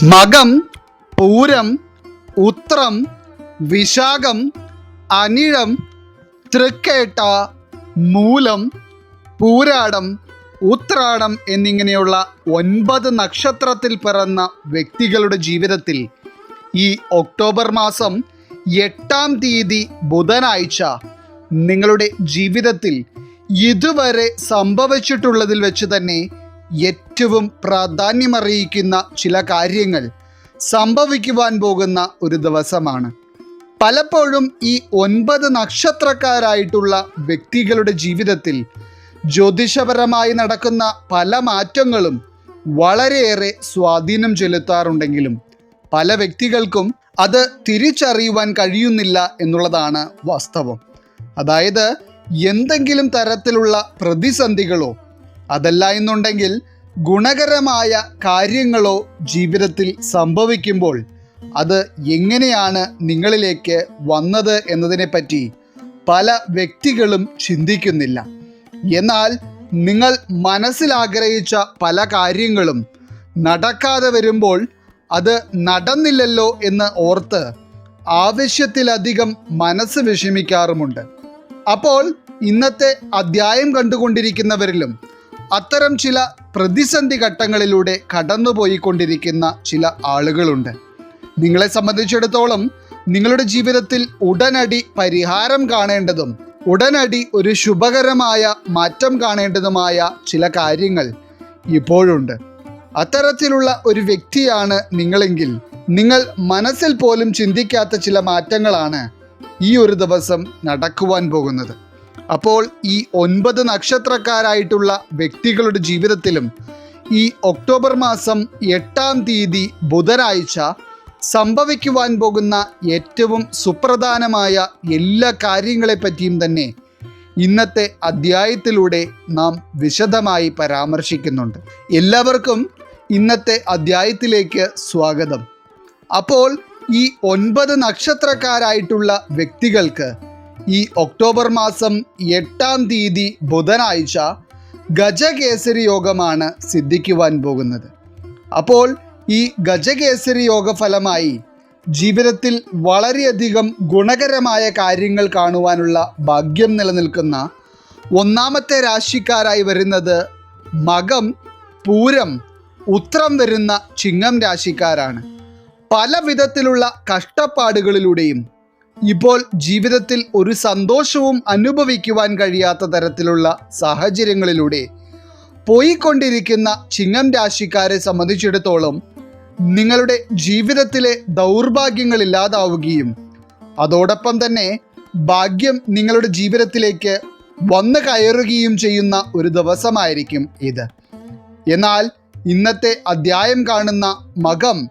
മകം പൂരം ഉത്രം വിശാഖം അനിഴം തൃക്കേട്ട മൂലം പൂരാടം ഉത്രാടം എന്നിങ്ങനെയുള്ള ഒൻപത് നക്ഷത്രത്തിൽ പിറന്ന വ്യക്തികളുടെ ജീവിതത്തിൽ ഈ ഒക്ടോബർ മാസം എട്ടാം തീയതി ബുധനാഴ്ച നിങ്ങളുടെ ജീവിതത്തിൽ ഇതുവരെ സംഭവിച്ചിട്ടുള്ളതിൽ വെച്ച് തന്നെ ഏറ്റവും പ്രാധാന്യമറിയിക്കുന്ന ചില കാര്യങ്ങൾ സംഭവിക്കുവാൻ പോകുന്ന ഒരു ദിവസമാണ്. പലപ്പോഴും ഈ ഒൻപത് നക്ഷത്രക്കാരായിട്ടുള്ള വ്യക്തികളുടെ ജീവിതത്തിൽ ജ്യോതിഷപരമായി നടക്കുന്ന പല മാറ്റങ്ങളും വളരെയേറെ സ്വാധീനം ചെലുത്താറുണ്ടെങ്കിലും പല വ്യക്തികൾക്കും അത് തിരിച്ചറിയുവാൻ കഴിയുന്നില്ല എന്നുള്ളതാണ് വാസ്തവം. അതായത് എന്തെങ്കിലും തരത്തിലുള്ള പ്രതിസന്ധികളോ അതല്ല എന്നുണ്ടെങ്കിൽ ഗുണകരമായ കാര്യങ്ങളോ ജീവിതത്തിൽ സംഭവിക്കുമ്പോൾ അത് എങ്ങനെയാണ് നിങ്ങളിലേക്ക് വന്നത് എന്നതിനെപ്പറ്റി പല വ്യക്തികളും ചിന്തിക്കുന്നില്ല. എന്നാൽ നിങ്ങൾ മനസ്സിലാഗ്രഹിച്ച പല കാര്യങ്ങളും നടക്കാതെ വരുമ്പോൾ അത് നടന്നില്ലല്ലോ എന്ന് ഓർത്ത് ആവശ്യത്തിലധികം മനസ്സ് വിഷമിക്കാറുമുണ്ട്. അപ്പോൾ ഇന്നത്തെ അധ്യായം കണ്ടുകൊണ്ടിരിക്കുന്നവരിലും അത്തരം ചില പ്രതിസന്ധി ഘട്ടങ്ങളിലൂടെ കടന്നുപോയിക്കൊണ്ടിരിക്കുന്ന ചില ആളുകളുണ്ട്. നിങ്ങളെ സംബന്ധിച്ചിടത്തോളം നിങ്ങളുടെ ജീവിതത്തിൽ ഉടനടി പരിഹാരം കാണേണ്ടതും ഉടനടി ഒരു ശുഭകരമായ മാറ്റം കാണേണ്ടതുമായ ചില കാര്യങ്ങൾ ഇപ്പോഴുണ്ട്. അത്തരത്തിലുള്ള ഒരു വ്യക്തിയാണ് നിങ്ങളെങ്കിൽ നിങ്ങൾ മനസ്സിൽ പോലും ചിന്തിക്കാത്ത ചില മാറ്റങ്ങളാണ് ഈ ഒരു ദിവസം നടക്കുവാൻ പോകുന്നത്. അപ്പോൾ ഈ ഒൻപത് നക്ഷത്രക്കാരായിട്ടുള്ള വ്യക്തികളുടെ ജീവിതത്തിലും ഈ ഒക്ടോബർ മാസം എട്ടാം തീയതി ബുധനാഴ്ച സംഭവിക്കുവാൻ പോകുന്ന ഏറ്റവും സുപ്രധാനമായ എല്ലാ കാര്യങ്ങളെപ്പറ്റിയും തന്നെ ഇന്നത്തെ അധ്യായത്തിലൂടെ നാം വിശദമായി പരാമർശിക്കുന്നുണ്ട്. എല്ലാവർക്കും ഇന്നത്തെ അധ്യായത്തിലേക്ക് സ്വാഗതം. അപ്പോൾ ഈ ഒൻപത് നക്ഷത്രക്കാരായിട്ടുള്ള വ്യക്തികൾക്ക് ഈ ഒക്ടോബർ മാസം എട്ടാം തീയതി ബുധനാഴ്ച ഗജകേസരി യോഗമാണ് സിദ്ധിക്കുവാൻ പോകുന്നത്. അപ്പോൾ ഈ ഗജകേസരി യോഗ ഫലമായി ജീവിതത്തിൽ വളരെയധികം ഗുണകരമായ കാര്യങ്ങൾ കാണുവാനുള്ള ഭാഗ്യം നിലനിൽക്കുന്ന ഒന്നാമത്തെ രാശിക്കാരായി വരുന്നത് മകം പൂരം ഉത്രം വരുന്ന ചിങ്ങം രാശിക്കാരാണ്. പല വിധത്തിലുള്ള കഷ്ടപ്പാടുകളിലൂടെയും ഇപ്പോൾ ജീവിതത്തിൽ ഒരു സന്തോഷവും അനുഭവിക്കുവാൻ കഴിയാത്ത തരത്തിലുള്ള സാഹചര്യങ്ങളിലൂടെ പോയിക്കൊണ്ടിരിക്കുന്ന ചിങ്ങം രാശിക്കാരെ സംബന്ധിച്ചിടത്തോളം നിങ്ങളുടെ ജീവിതത്തിലെ ദൗർഭാഗ്യങ്ങൾ ഇല്ലാതാവുകയും അതോടൊപ്പം തന്നെ ഭാഗ്യം നിങ്ങളുടെ ജീവിതത്തിലേക്ക് വന്നു കയറുകയും ചെയ്യുന്ന ഒരു ദിവസമായിരിക്കും ഇത്. എന്നാൽ ഇന്നത്തെ അധ്യായം കാണുന്ന മകം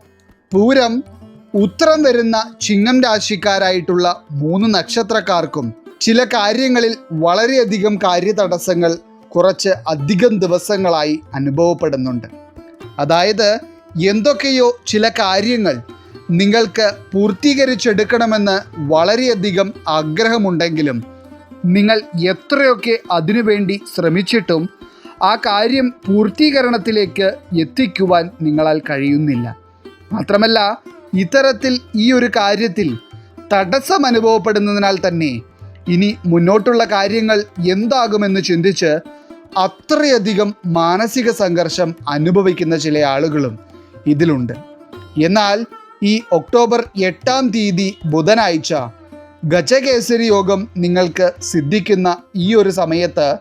പൂരം ഉത്തരം വരുന്ന ചിങ്ങം രാശിക്കാരായിട്ടുള്ള മൂന്ന് നക്ഷത്രക്കാർക്കും ചില കാര്യങ്ങളിൽ വളരെയധികം കാര്യതടസ്സങ്ങൾ കുറച്ച് അധികം ദിവസങ്ങളായി അനുഭവപ്പെടുന്നുണ്ട്. അതായത് എന്തൊക്കെയോ ചില കാര്യങ്ങൾ നിങ്ങൾക്ക് പൂർത്തീകരിച്ചെടുക്കണമെന്ന് വളരെയധികം ആഗ്രഹമുണ്ടെങ്കിലും നിങ്ങൾ എത്രയൊക്കെ അതിനുവേണ്ടി ശ്രമിച്ചിട്ടും ആ കാര്യം പൂർത്തീകരണത്തിലേക്ക് എത്തിക്കുവാൻ നിങ്ങളാൽ കഴിയുന്നില്ല. മാത്രമല്ല ഇത്തരത്തിൽ ഈ ഒരു കാര്യത്തിൽ തടസ്സം അനുഭവപ്പെടുന്നതിനാൽ തന്നെ ഇനി മുന്നോട്ടുള്ള കാര്യങ്ങൾ എന്താകുമെന്ന് ചിന്തിച്ച് അത്രയധികം മാനസിക സംഘർഷം അനുഭവിക്കുന്ന ചില ആളുകളും ഇതിലുണ്ട്. എന്നാൽ ഈ ഒക്ടോബർ എട്ടാം തീയതി ബുധനാഴ്ച ഗജകേസരി യോഗം നിങ്ങൾക്ക് സിദ്ധിക്കുന്ന ഈ ഒരു സമയത്ത്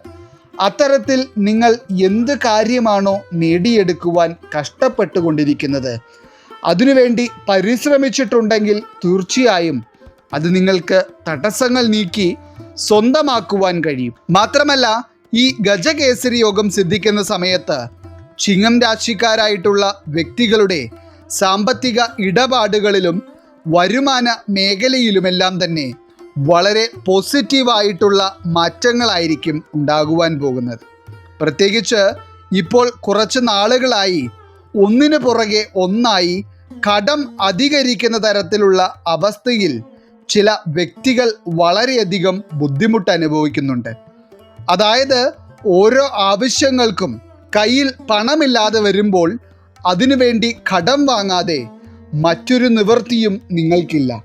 അത്തരത്തിൽ നിങ്ങൾ എന്ത് കാര്യമാണോ നേടിയെടുക്കുവാൻ കഷ്ടപ്പെട്ടുകൊണ്ടിരിക്കുന്നത് അതിനുവേണ്ടി പരിശ്രമിച്ചിട്ടുണ്ടെങ്കിൽ തീർച്ചയായും അത് നിങ്ങൾക്ക് തടസ്സങ്ങൾ നീക്കി സ്വന്തമാക്കുവാൻ കഴിയും. മാത്രമല്ല ഈ ഗജകേസരി യോഗം സിദ്ധിക്കുന്ന സമയത്ത് ചിങ്ങം രാശിക്കാരായിട്ടുള്ള വ്യക്തികളുടെ സാമ്പത്തിക ഇടപാടുകളിലും വരുമാന മേഖലയിലുമെല്ലാം തന്നെ വളരെ പോസിറ്റീവായിട്ടുള്ള മാറ്റങ്ങളായിരിക്കും ഉണ്ടാകുവാൻ പോകുന്നത്. പ്രത്യേകിച്ച് ഇപ്പോൾ കുറച്ച് നാളുകളായി ഒന്നിനു പുറകെ ഒന്നായി കടം അധികരിക്കുന്ന തരത്തിലുള്ള അവസ്ഥയിൽ ചില വ്യക്തികൾ വളരെയധികം ബുദ്ധിമുട്ട് അനുഭവിക്കുന്നുണ്ട്. അതായത് ഓരോ ആവശ്യങ്ങൾക്കും കയ്യിൽ പണമില്ലാതെ വരുമ്പോൾ അതിനുവേണ്ടി കടം വാങ്ങാതെ മറ്റൊരു നിവൃത്തിയും നിങ്ങൾക്കില്ല.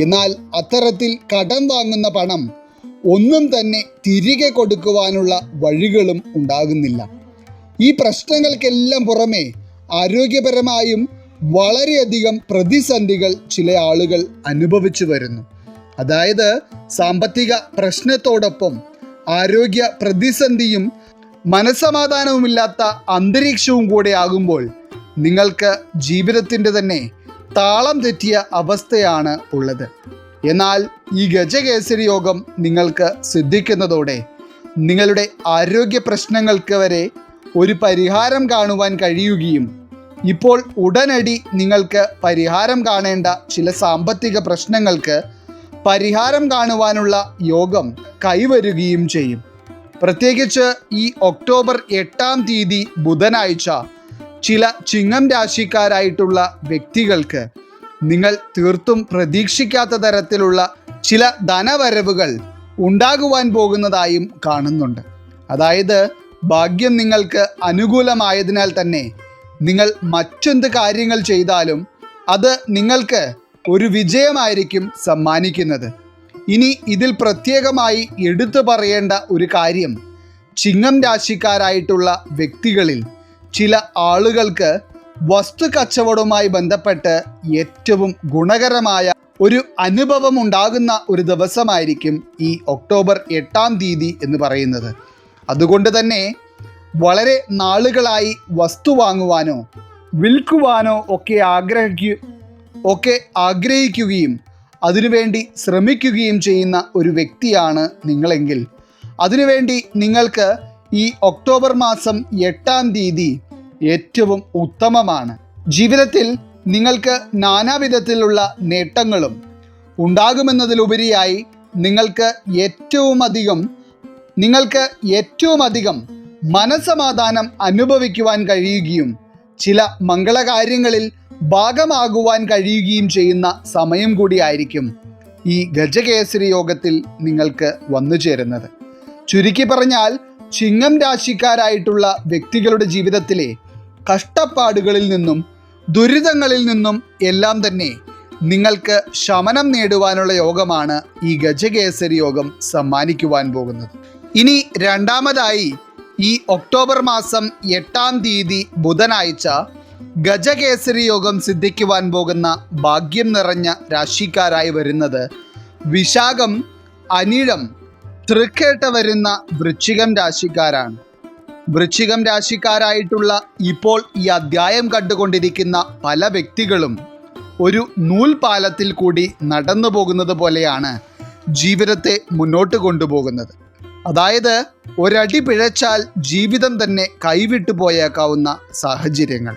എന്നാൽ അത്തരത്തിൽ കടം വാങ്ങുന്ന പണം ഒന്നും തന്നെ തിരികെ കൊടുക്കുവാനുള്ള വഴികളും ഉണ്ടാകുന്നില്ല. ഈ പ്രശ്നങ്ങൾക്കെല്ലാം പുറമെ ആരോഗ്യപരമായും വളരെയധികം പ്രതിസന്ധികൾ ചില ആളുകൾ അനുഭവിച്ചു വരുന്നു. അതായത് സാമ്പത്തിക പ്രശ്നത്തോടൊപ്പം ആരോഗ്യ പ്രതിസന്ധിയും മനസമാധാനവുമില്ലാത്ത അന്തരീക്ഷവും കൂടെ ആകുമ്പോൾ നിങ്ങൾക്ക് ജീവിതത്തിന്റെ തന്നെ താളം തെറ്റിയ അവസ്ഥയാണ് ഉള്ളത്. എന്നാൽ ഈ ഗജകേസരി യോഗം നിങ്ങൾക്ക് സിദ്ധിക്കുന്നതോടെ നിങ്ങളുടെ ആരോഗ്യ പ്രശ്നങ്ങൾക്ക് വരെ ഒരു പരിഹാരം കാണുവാൻ കഴിയുകയും ഇപ്പോൾ ഉടനടി നിങ്ങൾക്ക് പരിഹാരം കാണേണ്ട ചില സാമ്പത്തിക പ്രശ്നങ്ങൾക്ക് പരിഹാരം കാണുവാനുള്ള യോഗം കൈവരുകയും ചെയ്യും. പ്രത്യേകിച്ച് ഈ ഒക്ടോബർ എട്ടാം തീയതി ബുധനാഴ്ച ചില ചിങ്ങം രാശിക്കാരായിട്ടുള്ള വ്യക്തികൾക്ക് നിങ്ങൾ തീർത്തും പ്രതീക്ഷിക്കാത്ത തരത്തിലുള്ള ചില ധനവരവുകൾ ഉണ്ടാകുവാൻ പോകുന്നതായും കാണുന്നുണ്ട്. അതായത് ഭാഗ്യം നിങ്ങൾക്ക് അനുകൂലമായതിനാൽ തന്നെ നിങ്ങൾ മറ്റെന്ത് കാര്യങ്ങൾ ചെയ്താലും അത് നിങ്ങൾക്ക് ഒരു വിജയമായിരിക്കും സമ്മാനിക്കുന്നത്. ഇനി ഇതിൽ പ്രത്യേകമായി എടുത്തു പറയേണ്ട ഒരു കാര്യം. ചിങ്ങം രാശിക്കാരായിട്ടുള്ള വ്യക്തികളിൽ ചില ആളുകൾക്ക് വസ്തു കച്ചവടവുമായി ബന്ധപ്പെട്ട് ഏറ്റവും ഗുണകരമായ ഒരു അനുഭവം ഉണ്ടാകുന്ന ഒരു ദിവസമായിരിക്കും ഈ ഒക്ടോബർ എട്ടാം തീയതി എന്ന് പറയുന്നത്. അതുകൊണ്ട് തന്നെ വളരെ നാളുകളായി വസ്തു വാങ്ങുവാനോ വിൽക്കുവാനോ ഒക്കെ ആഗ്രഹിക്കു ഒക്കെ ആഗ്രഹിക്കുകയും അതിനുവേണ്ടി ശ്രമിക്കുകയും ചെയ്യുന്ന ഒരു വ്യക്തിയാണ് നിങ്ങളെങ്കിൽ. അതിനുവേണ്ടി നിങ്ങൾക്ക് ഈ ഒക്ടോബർ മാസം എട്ടാം തീയതി ഏറ്റവും ഉത്തമമാണ്. ജീവിതത്തിൽ നിങ്ങൾക്ക് നാനാവിധത്തിലുള്ള നേട്ടങ്ങളും ഉണ്ടാകുമെന്നതിലുപരിയായി നിങ്ങൾക്ക് ഏറ്റവും അധികം നിങ്ങൾക്ക് ഏറ്റവും അധികം മനസമാധാനം അനുഭവിക്കുവാൻ കഴിയുകയും ചില മംഗളകാര്യങ്ങളിൽ ഭാഗമാകുവാൻ കഴിയുകയും ചെയ്യുന്ന സമയം കൂടിയായിരിക്കും ഈ ഗജകേസരി യോഗത്തിൽ നിങ്ങൾക്ക് വന്നു ചേരുന്നത്. ചുരുക്കി പറഞ്ഞാൽ ചിങ്ങം രാശിക്കാരായിട്ടുള്ള വ്യക്തികളുടെ ജീവിതത്തിലെ കഷ്ടപ്പാടുകളിൽ നിന്നും ദുരിതങ്ങളിൽ നിന്നും എല്ലാം തന്നെ നിങ്ങൾക്ക് ശമനം നേടുവാനുള്ള യോഗമാണ് ഈ ഗജകേസരി യോഗം സമ്മാനിക്കുവാൻ പോകുന്നത്. ഇനി രണ്ടാമതായി ഈ ഒക്ടോബർ മാസം എട്ടാം തീയതി ബുധനാഴ്ച ഗജകേസരി യോഗം സിദ്ധിക്കുവാൻ പോകുന്ന ഭാഗ്യം നിറഞ്ഞ രാശിക്കാരായി വരുന്നത് വിശാഖം അനിഴം തൃക്കേട്ട വരുന്ന വൃശ്ചികം രാശിക്കാരാണ്. വൃശ്ചികം രാശിക്കാരായിട്ടുള്ള ഇപ്പോൾ ഈ അധ്യായം കണ്ടുകൊണ്ടിരിക്കുന്ന പല വ്യക്തികളും ഒരു നൂൽപാലത്തിൽ കൂടി നടന്നു പോകുന്നത് പോലെയാണ് ജീവിതത്തെ മുന്നോട്ട് കൊണ്ടുപോകുന്നത്. അതായത് ഒരടി പിഴച്ചാൽ ജീവിതം തന്നെ കൈവിട്ടു പോയേക്കാവുന്ന സാഹചര്യങ്ങൾ.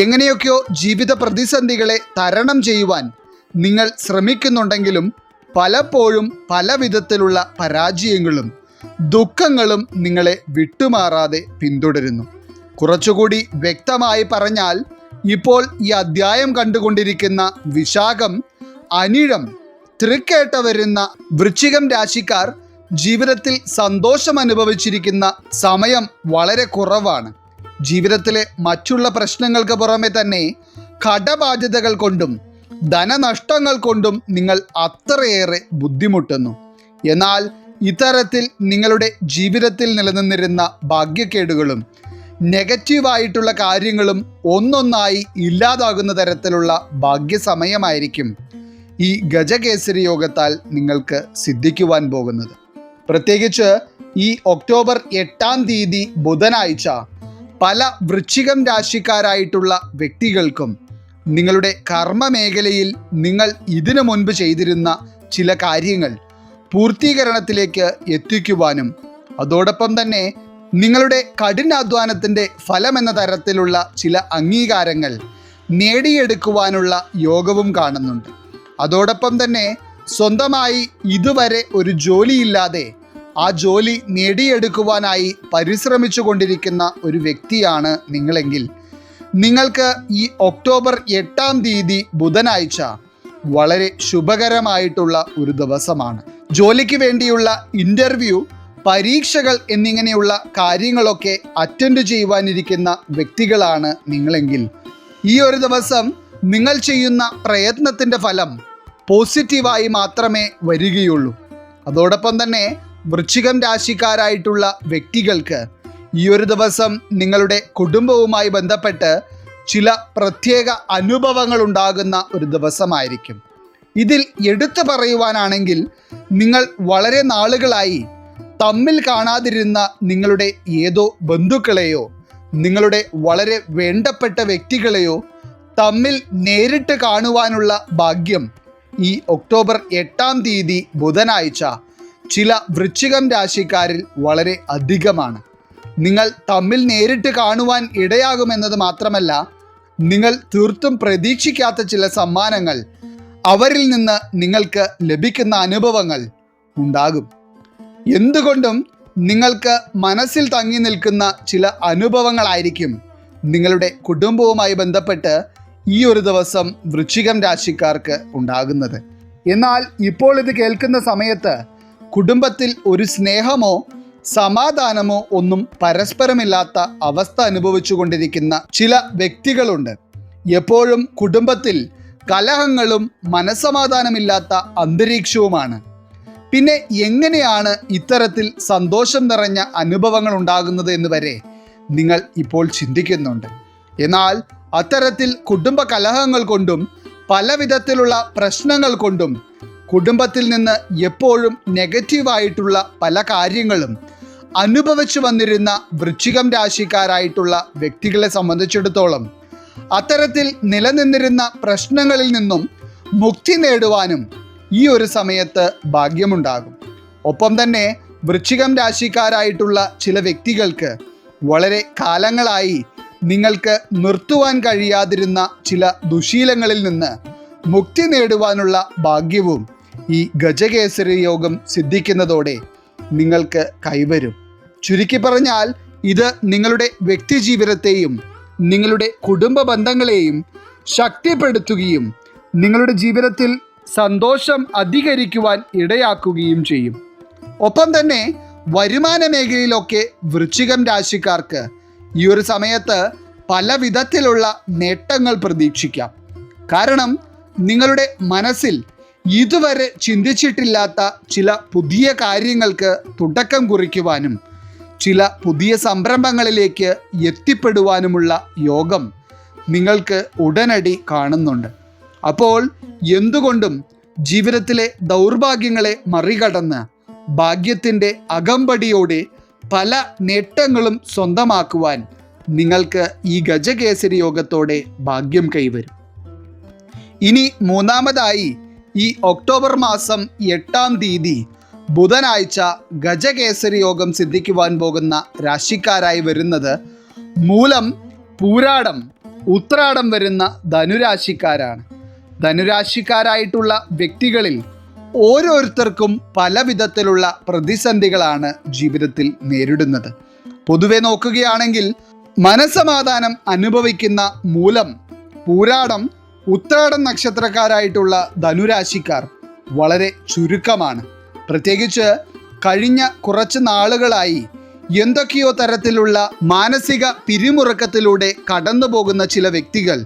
എങ്ങനെയൊക്കെയോ ജീവിത പ്രതിസന്ധികളെ തരണം ചെയ്യുവാൻ നിങ്ങൾ ശ്രമിക്കുന്നുണ്ടെങ്കിലും പലപ്പോഴും പല വിധത്തിലുള്ള പരാജയങ്ങളും ദുഃഖങ്ങളും നിങ്ങളെ വിട്ടുമാറാതെ പിന്തുടരുന്നു. കുറച്ചുകൂടി വ്യക്തമായി പറഞ്ഞാൽ ഇപ്പോൾ ഈ അധ്യായം കണ്ടുകൊണ്ടിരിക്കുന്ന വിശാഖം അനിഴം തൃക്കേട്ട വരുന്ന വൃശ്ചികം രാശിക്കാർ ജീവിതത്തിൽ സന്തോഷം അനുഭവിച്ചിരിക്കുന്ന സമയം വളരെ കുറവാണ്. ജീവിതത്തിലെ മറ്റുള്ള പ്രശ്നങ്ങൾക്ക് പുറമെ തന്നെ കടബാധ്യതകൾ കൊണ്ടും ധനനഷ്ടങ്ങൾ കൊണ്ടും നിങ്ങൾ അത്രയേറെ ബുദ്ധിമുട്ടുന്നു. എന്നാൽ ഇത്തരത്തിൽ നിങ്ങളുടെ ജീവിതത്തിൽ നിലനിന്നിരുന്ന ഭാഗ്യക്കേടുകളും നെഗറ്റീവായിട്ടുള്ള കാര്യങ്ങളും ഒന്നൊന്നായി ഇല്ലാതാകുന്ന തരത്തിലുള്ള ഭാഗ്യസമയമായിരിക്കും ഈ ഗജകേസരി യോഗത്താൽ നിങ്ങൾക്ക് സിദ്ധിക്കുവാൻ പോകുന്നത്. പ്രത്യേകിച്ച് ഈ ഒക്ടോബർ എട്ടാം തീയതി ബുധനാഴ്ച പല വൃശ്ചികം രാശിക്കാരായിട്ടുള്ള വ്യക്തികൾക്കും നിങ്ങളുടെ കർമ്മ മേഖലയിൽ നിങ്ങൾ ഇതിനു മുൻപ് ചെയ്തിരുന്ന ചില കാര്യങ്ങൾ പൂർത്തീകരണത്തിലേക്ക് എത്തിക്കുവാനും അതോടൊപ്പം തന്നെ നിങ്ങളുടെ കഠിനാധ്വാനത്തിന്റെ ഫലമെന്ന തരത്തിലുള്ള ചില അംഗീകാരങ്ങൾ നേടിയെടുക്കുവാനുള്ള യോഗവും കാണുന്നുണ്ട്. അതോടൊപ്പം തന്നെ സ്വന്തമായി ഇതുവരെ ഒരു ജോലിയില്ലാതെ ആ ജോലി നേടിയെടുക്കുവാനായി പരിശ്രമിച്ചു കൊണ്ടിരിക്കുന്ന ഒരു വ്യക്തിയാണ് നിങ്ങളെങ്കിൽ. നിങ്ങൾക്ക് ഈ ഒക്ടോബർ എട്ടാം തീയതി ബുധനാഴ്ച വളരെ ശുഭകരമായിട്ടുള്ള ഒരു ദിവസമാണ്. ജോലിക്ക് വേണ്ടിയുള്ള ഇന്റർവ്യൂ പരീക്ഷകൾ എന്നിങ്ങനെയുള്ള കാര്യങ്ങളൊക്കെ അറ്റൻഡ് ചെയ്യുവാനിരിക്കുന്ന വ്യക്തികളാണ് നിങ്ങളെങ്കിൽ. ഈ ഒരു ദിവസം നിങ്ങൾ ചെയ്യുന്ന പ്രയത്നത്തിന്റെ ഫലം പോസിറ്റീവായി മാത്രമേ വരികയുള്ളൂ. അതോടൊപ്പം തന്നെ വൃശ്ചികം രാശിക്കാരായിട്ടുള്ള വ്യക്തികൾക്ക് ഈ ഒരു ദിവസം നിങ്ങളുടെ കുടുംബവുമായി ബന്ധപ്പെട്ട് ചില പ്രത്യേക അനുഭവങ്ങൾ ഉണ്ടാകുന്ന ഒരു ദിവസമായിരിക്കും. ഇതിൽ എടുത്തു പറയുവാനാണെങ്കിൽ നിങ്ങൾ വളരെ നാളുകളായി തമ്മിൽ കാണാതിരുന്ന നിങ്ങളുടെ ഏതോ ബന്ധുക്കളെയോ നിങ്ങളുടെ വളരെ വേണ്ടപ്പെട്ട വ്യക്തികളെയോ തമ്മിൽ നേരിട്ട് കാണുവാനുള്ള ഭാഗ്യം ഈ ഒക്ടോബർ എട്ടാം തീയതി ബുധനാഴ്ച ചില വൃശ്ചികം രാശിക്കാരിൽ വളരെ അധികമാണ്. നിങ്ങൾ തമ്മിൽ നേരിട്ട് കാണുവാൻ ഇടയാകുമെന്നത് മാത്രമല്ല നിങ്ങൾ തീർത്തും പ്രതീക്ഷിക്കാത്ത ചില സമ്മാനങ്ങൾ അവരിൽ നിന്ന് നിങ്ങൾക്ക് ലഭിക്കുന്ന അനുഭവങ്ങൾ ഉണ്ടാകും. എന്തുകൊണ്ടും നിങ്ങൾക്ക് മനസ്സിൽ തങ്ങി നിൽക്കുന്ന ചില അനുഭവങ്ങളായിരിക്കും നിങ്ങളുടെ കുടുംബവുമായി ബന്ധപ്പെട്ട് ഈ ഒരു ദിവസം വൃശ്ചികം രാശിക്കാർക്ക് ഉണ്ടാകുന്നത്. എന്നാൽ ഇപ്പോൾ ഇത് കേൾക്കുന്ന സമയത്ത് കുടുംബത്തിൽ ഒരു സ്നേഹമോ സമാധാനമോ ഒന്നും പരസ്പരമില്ലാത്ത അവസ്ഥ അനുഭവിച്ചു കൊണ്ടിരിക്കുന്ന ചില വ്യക്തികളുണ്ട്. എപ്പോഴും കുടുംബത്തിൽ കലഹങ്ങളും മനസ്സമാധാനമില്ലാത്ത അന്തരീക്ഷവുമാണ്. പിന്നെ എങ്ങനെയാണ് ഇത്തരത്തിൽ സന്തോഷം നിറഞ്ഞ അനുഭവങ്ങൾ ഉണ്ടാകുന്നത് എന്ന് വരെ നിങ്ങൾ ഇപ്പോൾ ചിന്തിക്കുന്നുണ്ട്. എന്നാൽ അത്തരത്തിൽ കുടുംബ കലഹങ്ങൾ കൊണ്ടും പലവിധത്തിലുള്ള പ്രശ്നങ്ങൾ കൊണ്ടും കുടുംബത്തിൽ നിന്ന് എപ്പോഴും നെഗറ്റീവായിട്ടുള്ള പല കാര്യങ്ങളും അനുഭവിച്ചു വന്നിരുന്ന വൃശ്ചികം രാശിക്കാരായിട്ടുള്ള വ്യക്തികളെ സംബന്ധിച്ചിടത്തോളം അത്തരത്തിൽ നിലനിന്നിരുന്ന പ്രശ്നങ്ങളിൽ നിന്നും മുക്തി നേടുവാനും ഈ ഒരു സമയത്ത് ഭാഗ്യമുണ്ടാകും. ഒപ്പം തന്നെ വൃശ്ചികം രാശിക്കാരായിട്ടുള്ള ചില വ്യക്തികൾക്ക് വളരെ കാലങ്ങളായി നിങ്ങൾക്ക് നിർത്തുവാൻ കഴിയാതിരുന്ന ചില ദുശീലങ്ങളിൽ നിന്ന് മുക്തി നേടുവാനുള്ള ഭാഗ്യവും ഈ ഗജകേസരി യോഗം സിദ്ധിക്കുന്നതോടെ നിങ്ങൾക്ക് കൈവരും. ചുരുക്കി പറഞ്ഞാൽ ഇത് നിങ്ങളുടെ വ്യക്തിജീവിതത്തെയും നിങ്ങളുടെ കുടുംബ ബന്ധങ്ങളെയും ശക്തിപ്പെടുത്തുകയും നിങ്ങളുടെ ജീവിതത്തിൽ സന്തോഷം അധികരിക്കുവാൻ ഇടയാക്കുകയും ചെയ്യും. ഒപ്പം തന്നെ വരുമാന മേഖലയിലൊക്കെ വൃശ്ചികം രാശിക്കാർക്ക് ഈ ഒരു സമയത്ത് പല വിധത്തിലുള്ള നേട്ടങ്ങൾ പ്രതീക്ഷിക്കാം. കാരണം നിങ്ങളുടെ മനസ്സിൽ ഇതുവരെ ചിന്തിച്ചിട്ടില്ലാത്ത ചില പുതിയ കാര്യങ്ങൾക്ക് തുടക്കം കുറിക്കുവാനും ചില പുതിയ സംരംഭങ്ങളിലേക്ക് എത്തിപ്പെടുവാനുമുള്ള യോഗം നിങ്ങൾക്ക് ഉടനടി കാണുന്നുണ്ട്. അപ്പോൾ എന്തുകൊണ്ടും ജീവിതത്തിലെ ദൗർഭാഗ്യങ്ങളെ മറികടന്ന് ഭാഗ്യത്തിന്റെ അകമ്പടിയോടെ പല നേട്ടങ്ങളും സ്വന്തമാക്കുവാൻ നിങ്ങൾക്ക് ഈ ഗജകേസരി യോഗത്തോടെ ഭാഗ്യം കൈവരും. ഇനി മൂന്നാമതായി ഈ ഒക്ടോബർ മാസം എട്ടാം തീയതി ബുധനാഴ്ച ഗജകേസരി യോഗം സിദ്ധിക്കുവാൻ പോകുന്ന രാശിക്കാരായി വരുന്നത് മൂലം പൂരാടം ഉത്രാടം വരുന്ന ധനുരാശിക്കാരാണ്. ധനുരാശിക്കാരായിട്ടുള്ള വ്യക്തികളിൽ ഓരോരുത്തർക്കും പല വിധത്തിലുള്ള പ്രതിസന്ധികളാണ് ജീവിതത്തിൽ നേരിടുന്നത്. പൊതുവെ നോക്കുകയാണെങ്കിൽ മനസമാധാനം അനുഭവിക്കുന്ന മൂലം പൂരാടം ഉത്രാടം നക്ഷത്രക്കാരായിട്ടുള്ള ധനുരാശിക്കാർ വളരെ ചുരുക്കമാണ്. പ്രത്യേകിച്ച് കഴിഞ്ഞ കുറച്ച് നാളുകളായി എന്തൊക്കെയോ തരത്തിലുള്ള മാനസിക പിരിമുറുക്കത്തിലൂടെ കടന്നു പോകുന്ന ചില വ്യക്തികൾ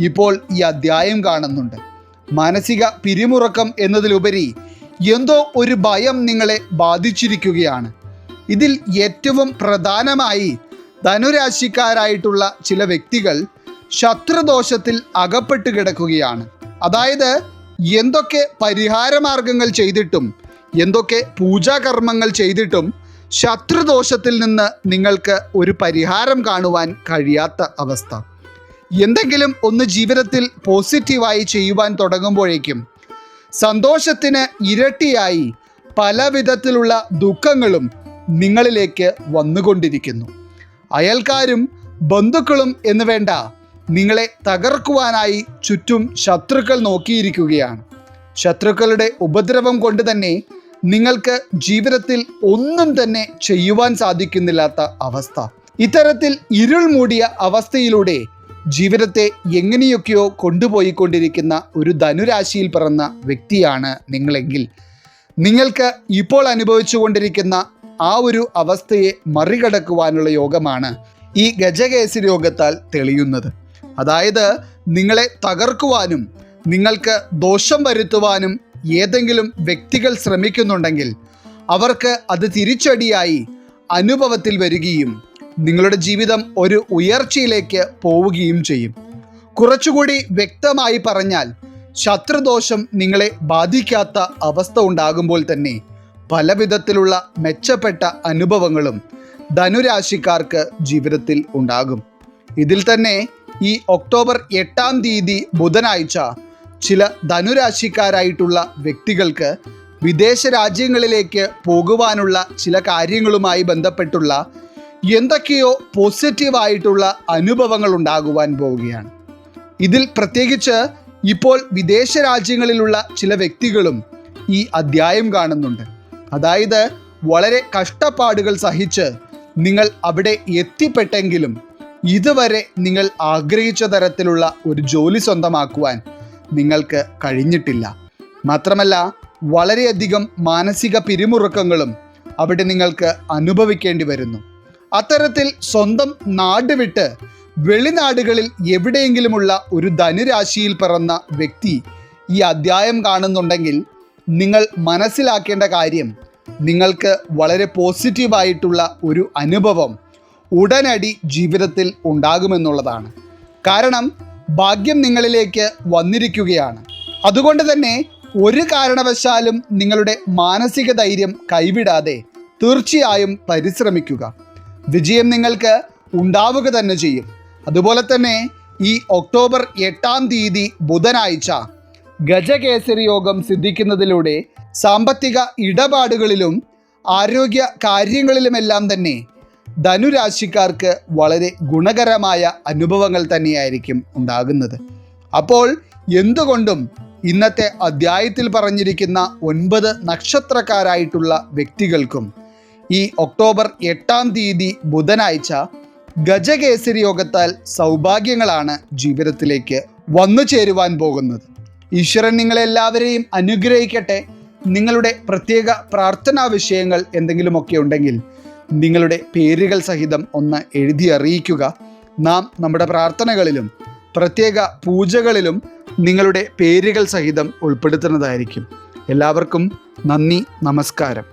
ഇപ്പോൾ ഈ അധ്യായം കാണുന്നുണ്ട്. മാനസിക പിരിമുറക്കം എന്നതിലുപരി എന്തോ ഒരു ഭയം നിങ്ങളെ ബാധിച്ചിരിക്കുകയാണ്. ഇതിൽ ഏറ്റവും പ്രധാനമായി ധനുരാശിക്കാരായിട്ടുള്ള ചില വ്യക്തികൾ ശത്രുദോഷത്തിൽ അകപ്പെട്ട് കിടക്കുകയാണ്. അതായത് എന്തൊക്കെ പരിഹാരമാർഗങ്ങൾ ചെയ്തിട്ടും എന്തൊക്കെ പൂജാകർമ്മങ്ങൾ ചെയ്തിട്ടും ശത്രുദോഷത്തിൽ നിന്ന് നിങ്ങൾക്ക് ഒരു പരിഹാരം കാണുവാൻ കഴിയാത്ത അവസ്ഥ. എന്തെങ്കിലും ഒന്ന് ജീവിതത്തിൽ പോസിറ്റീവായി ചെയ്യുവാൻ തുടങ്ങുമ്പോഴേക്കും സന്തോഷത്തിന് ഇരട്ടിയായി പല വിധത്തിലുള്ള ദുഃഖങ്ങളും നിങ്ങളിലേക്ക് വന്നുകൊണ്ടിരിക്കുന്നു. അയൽക്കാരും ബന്ധുക്കളും എന്ന് വേണ്ട നിങ്ങളെ തകർക്കുവാനായി ചുറ്റും ശത്രുക്കൾ നോക്കിയിരിക്കുകയാണ്. ശത്രുക്കളുടെ ഉപദ്രവം കൊണ്ട് തന്നെ നിങ്ങൾക്ക് ജീവിതത്തിൽ ഒന്നും തന്നെ ചെയ്യുവാൻ സാധിക്കുന്നില്ലാത്ത അവസ്ഥ. ഇത്തരത്തിൽ ഇരുൾ മൂടിയ അവസ്ഥയിലൂടെ ജീവിതത്തെ എങ്ങനെയൊക്കെയോ കൊണ്ടുപോയിക്കൊണ്ടിരിക്കുന്ന ഒരു ധനുരാശിയിൽ പിറന്ന വ്യക്തിയാണ് നിങ്ങളെങ്കിൽ. നിങ്ങൾക്ക് ഇപ്പോൾ അനുഭവിച്ചു കൊണ്ടിരിക്കുന്ന ആ ഒരു അവസ്ഥയെ മറികടക്കുവാനുള്ള യോഗമാണ് ഈ ഗജകേസരി യോഗത്താൽ തെളിയുന്നത്. അതായത് നിങ്ങളെ തകർക്കുവാനും നിങ്ങൾക്ക് ദോഷം വരുത്തുവാനും ഏതെങ്കിലും വ്യക്തികൾ ശ്രമിക്കുന്നുണ്ടെങ്കിൽ അവർക്ക് അത് തിരിച്ചടിയായി അനുഭവത്തിൽ വരികയും നിങ്ങളുടെ ജീവിതം ഒരു ഉയർച്ചയിലേക്ക് പോവുകയും ചെയ്യും. കുറച്ചുകൂടി വ്യക്തമായി പറഞ്ഞാൽ ശത്രുദോഷം നിങ്ങളെ ബാധിക്കാത്ത അവസ്ഥ ഉണ്ടാകുമ്പോൾ തന്നെ പല വിധത്തിലുള്ള മെച്ചപ്പെട്ട അനുഭവങ്ങളും ധനുരാശിക്കാർക്ക് ജീവിതത്തിൽ ഉണ്ടാകും. ഇതിൽ തന്നെ ഈ ഒക്ടോബർ എട്ടാം തീയതി ബുധനാഴ്ച ചില ധനുരാശിക്കാരായിട്ടുള്ള വ്യക്തികൾക്ക് വിദേശ രാജ്യങ്ങളിലേക്ക് പോകുവാനുള്ള ചില കാര്യങ്ങളുമായി ബന്ധപ്പെട്ടുള്ള എന്തൊക്കെയോ പോസിറ്റീവായിട്ടുള്ള അനുഭവങ്ങൾ ഉണ്ടാകുവാൻ പോവുകയാണ്. ഇതിൽ പ്രത്യേകിച്ച് ഇപ്പോൾ വിദേശ രാജ്യങ്ങളിലുള്ള ചില വ്യക്തികളും ഈ അധ്യായം കാണുന്നുണ്ട്. അതായത് വളരെ കഷ്ടപ്പാടുകൾ സഹിച്ച് നിങ്ങൾ അവിടെ എത്തിപ്പെട്ടെങ്കിലും ഇതുവരെ നിങ്ങൾ ആഗ്രഹിച്ച തരത്തിലുള്ള ഒരു ജോലി സ്വന്തമാക്കുവാൻ നിങ്ങൾക്ക് കഴിഞ്ഞിട്ടില്ല. മാത്രമല്ല വളരെയധികം മാനസിക പിരിമുറുക്കങ്ങളും അവിടെ നിങ്ങൾക്ക് അനുഭവിക്കേണ്ടി വരുന്നു. അത്തരത്തിൽ സ്വന്തം നാട് വിട്ട് വെളിനാടുകളിൽ എവിടെയെങ്കിലുമുള്ള ഒരു ധനുരാശിയിൽ പിറന്ന വ്യക്തി ഈ അധ്യായം കാണുന്നുണ്ടെങ്കിൽ നിങ്ങൾ മനസ്സിലാക്കേണ്ട കാര്യം നിങ്ങൾക്ക് വളരെ പോസിറ്റീവായിട്ടുള്ള ഒരു അനുഭവം ഉടനടി ജീവിതത്തിൽ ഉണ്ടാകുമെന്നുള്ളതാണ്. കാരണം ഭാഗ്യം നിങ്ങളിലേക്ക് വന്നിരിക്കുകയാണ്. അതുകൊണ്ട് തന്നെ ഒരു കാരണവശാലും നിങ്ങളുടെ മാനസിക ധൈര്യം കൈവിടാതെ തീർച്ചയായും പരിശ്രമിക്കുക. വിജയം നിങ്ങൾക്ക് ഉണ്ടാവുക തന്നെ ചെയ്യും. അതുപോലെ തന്നെ ഈ ഒക്ടോബർ എട്ടാം തീയതി ബുധനാഴ്ച ഗജകേസരി യോഗം സിദ്ധിക്കുന്നതിലൂടെ സാമ്പത്തിക ഇടപാടുകളിലും ആരോഗ്യ കാര്യങ്ങളിലുമെല്ലാം തന്നെ ധനുരാശിക്കാർക്ക് വളരെ ഗുണകരമായ അനുഭവങ്ങൾ തന്നെയായിരിക്കും ഉണ്ടാകുന്നത്. അപ്പോൾ എന്തുകൊണ്ടും ഇന്നത്തെ അധ്യായത്തിൽ പറഞ്ഞിരിക്കുന്ന ഒൻപത് നക്ഷത്രക്കാരായിട്ടുള്ള വ്യക്തികൾക്കും ഈ ഒക്ടോബർ എട്ടാം തീയതി ബുധനാഴ്ച ഗജകേസരി യോഗത്താൽ സൗഭാഗ്യങ്ങളാണ് ജീവിതത്തിലേക്ക് വന്നു ചേരുവാൻ പോകുന്നത്. ഈശ്വരൻ നിങ്ങളെല്ലാവരെയും അനുഗ്രഹിക്കട്ടെ. നിങ്ങളുടെ പ്രത്യേക പ്രാർത്ഥനാ വിഷയങ്ങൾ എന്തെങ്കിലുമൊക്കെ ഉണ്ടെങ്കിൽ നിങ്ങളുടെ പേരുകൾ സഹിതം ഒന്ന് എഴുതി അറിയിക്കുക. നാം നമ്മുടെ പ്രാർത്ഥനകളിലും പ്രത്യേക പൂജകളിലും നിങ്ങളുടെ പേരുകൾ സഹിതം ഉൾപ്പെടുത്തുന്നതായിരിക്കും. എല്ലാവർക്കും നന്ദി നമസ്കാരം.